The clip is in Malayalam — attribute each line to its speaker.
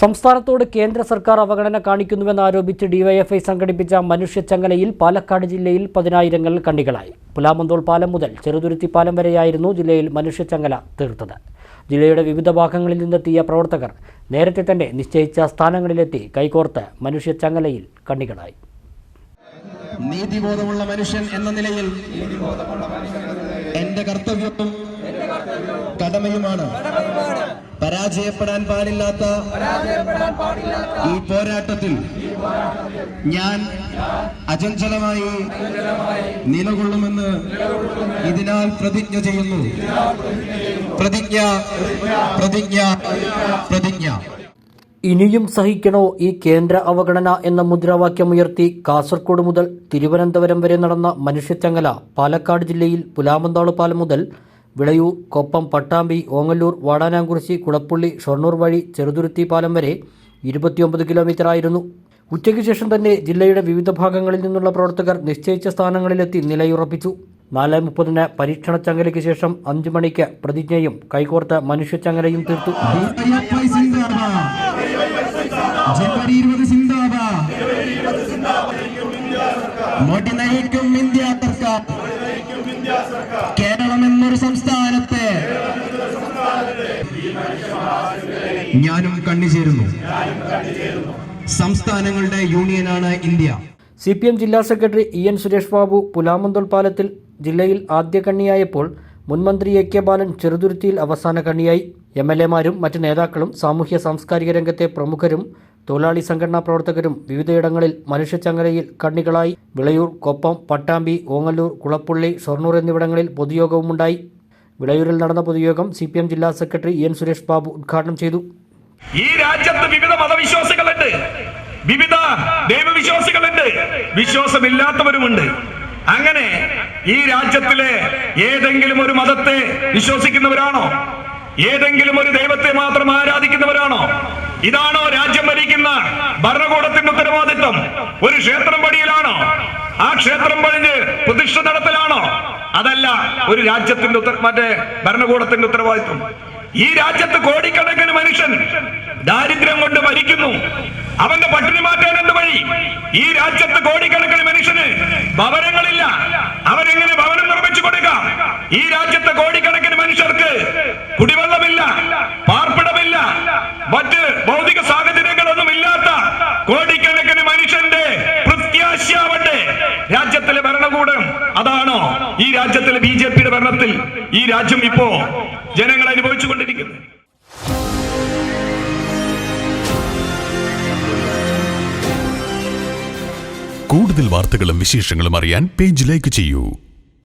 Speaker 1: സംസ്ഥാനത്തോട് കേന്ദ്ര സർക്കാർ അവഗണന കാണിക്കുന്നുവെന്ന് കാണിക്കുന്നുവെന്നാരോപിച്ച് ഡിവൈഎഫ്ഐ സംഘടിപ്പിച്ച മനുഷ്യച്ചങ്ങലയിൽ പാലക്കാട് ജില്ലയിൽ പതിനായിരങ്ങൾ കണ്ണികളായി. പുലാമന്തോൾ പാലം മുതൽ ചെറുതുരുത്തി പാലം വരെയായിരുന്നു ജില്ലയിൽ മനുഷ്യച്ചങ്ങല തീർത്തത്. ജില്ലയുടെ വിവിധ ഭാഗങ്ങളിൽ നിന്നെത്തിയ പ്രവർത്തകർ നേരത്തെ തന്നെ നിശ്ചയിച്ച സ്ഥാനങ്ങളിലെത്തി കൈകോർത്ത് മനുഷ്യച്ചങ്ങലയിൽ കണ്ണികളായി.
Speaker 2: നീതിബോധമുള്ള മനുഷ്യൻ എന്ന നിലയിൽ എന്റെ കർത്തവ്യവും കടമയുമാണ്. പരാജയപ്പെടാൻ പാടില്ലാത്ത ഈ പോരാട്ടത്തിൽ ഞാൻ അചഞ്ചലമായി നിലകൊള്ളുമെന്ന് ഇതിനാൽ പ്രതിജ്ഞ ചെയ്യുന്നു. പ്രതിജ്ഞ പ്രതിജ്ഞ പ്രതിജ്ഞ.
Speaker 1: ഇനിയും സഹിക്കണോ ഈ കേന്ദ്ര അവഗണന എന്ന മുദ്രാവാക്യമുയർത്തി കാസർകോട് മുതൽ തിരുവനന്തപുരം വരെ നടന്ന മനുഷ്യച്ചങ്ങല പാലക്കാട് ജില്ലയിൽ പുലാമന്താൾ പാലം മുതൽ വിളയൂർ കൊപ്പം പട്ടാമ്പി ഓങ്ങല്ലൂർ വാടാനാംകുറിശി കുളപ്പുള്ളി ഷൊർണൂർ വഴി ചെറുതുരുത്തി പാലം വരെ ഇരുപത്തിയൊമ്പത് കിലോമീറ്റർ ആയിരുന്നു ഉച്ചയ്ക്ക് ശേഷം തന്നെ ജില്ലയുടെ വിവിധ ഭാഗങ്ങളിൽ നിന്നുള്ള പ്രവർത്തകർ നിശ്ചയിച്ച സ്ഥാനങ്ങളിലെത്തി നിലയുറപ്പിച്ചു. നാല് മുപ്പതിന് പരീക്ഷണ ചങ്ങലയ്ക്ക് ശേഷം അഞ്ചു മണിക്ക് പ്രതിജ്ഞയും കൈകോർത്ത തീർത്തു.
Speaker 2: സിന്ദാബാദ്. മോഡി നയിക്കും ഇന്ത്യ സംസ്ഥാനത്തെ. ഞാനും കണ്ണിചേരുന്നു സംസ്ഥാനങ്ങളുടെ യൂണിയനാണ് ഇന്ത്യ.
Speaker 1: സി പി എം ജില്ലാ secretary E N Suresh Babu Pulamanthole പാലത്തിൽ ജില്ലയിൽ ആദ്യ കണ്ണിയായപ്പോൾ മുൻമന്ത്രി എ കെ ബാലൻ ചെറുതുരുത്തിയിൽ അവസാന കണ്ണിയായി. എം എൽ എമാരും മറ്റ് നേതാക്കളും സാമൂഹ്യ സാംസ്കാരിക രംഗത്തെ പ്രമുഖരും തൊഴിലാളി സംഘടനാ പ്രവർത്തകരും വിവിധയിടങ്ങളിൽ മനുഷ്യച്ചങ്ങലയിൽ കണ്ണികളായി വിളയൂർ കൊപ്പം പട്ടാമ്പി ഓങ്ങല്ലൂർ കുളപ്പുള്ളി ഷൊർണൂർ എന്നിവിടങ്ങളിൽ പൊതുയോഗവുമുണ്ടായി. വിളയൂരിൽ നടന്ന പൊതുയോഗം സി പി എം ജില്ലാ സെക്രട്ടറി എൻ സുരേഷ് ബാബു ഉദ്ഘാടനം ചെയ്തു.
Speaker 3: ഈ രാജ്യത്ത് വിവിധ മതവിശ്വാസികളുണ്ട്. വിവിധ ദൈവവിശ്വാസികളുണ്ട്. വിശ്വാസമില്ലാത്തവരുമുണ്ട്. അങ്ങനെ ഈ രാജ്യത്തിലെ ഏതെങ്കിലും ഒരു മതത്തെ വിശ്വസിക്കുന്നവരാണോ? ഏതെങ്കിലും ഒരു ദൈവത്തെ മാത്രം ആരാധിക്കുന്നവരാണോ? ഇതാണോ രാജ്യം ഭരിക്കുന്ന ഭരണകൂടത്തിന്റെ ഉത്തരവാദിത്വം? ഒരു ക്ഷേത്രം പടിയിലാണോ? ആ ക്ഷേത്രം പണിഞ്ഞ് പ്രതിഷ്ഠ നടത്തലാണോ? അതല്ല ഒരു രാജ്യത്തിന്റെ ഉത്തര മറ്റേ ഭരണകൂടത്തിന്റെ ഉത്തരവാദിത്വം. ഈ രാജ്യത്ത് കോടിക്കണക്കിന് മനുഷ്യൻ ദാരിദ്ര്യം കൊണ്ട് മരിക്കുന്നു. അവന്റെ പട്ടിണി മാറ്റാൻ എന്ത് വഴി? ഈ രാജ്യത്ത് കോടിക്കണക്കിന് മനുഷ്യന് ഭവനങ്ങളില്ല. അവരെങ്ങനെ ഭവനം നിർമ്മിച്ചു കൊടുക്കാം? ഈ രാജ്യത്തെ കോടിക്കണക്കിന് മനുഷ്യന്റെ പ്രത്യാശയാവട്ടെ. രാജ്യത്തിലെ ഭരണകൂടം അതാണോ ഈ രാജ്യത്തിലെ ബി ജെ പിയുടെ ഭരണത്തിൽ ഈ രാജ്യം ഇപ്പോ ജനങ്ങൾ അനുഭവിച്ചുകൊണ്ടിരിക്കുന്നത്
Speaker 4: കൂടുതൽ വാർത്തകളും വിശേഷങ്ങളും അറിയാൻ പേജ് ലൈക്ക് ചെയ്യൂ.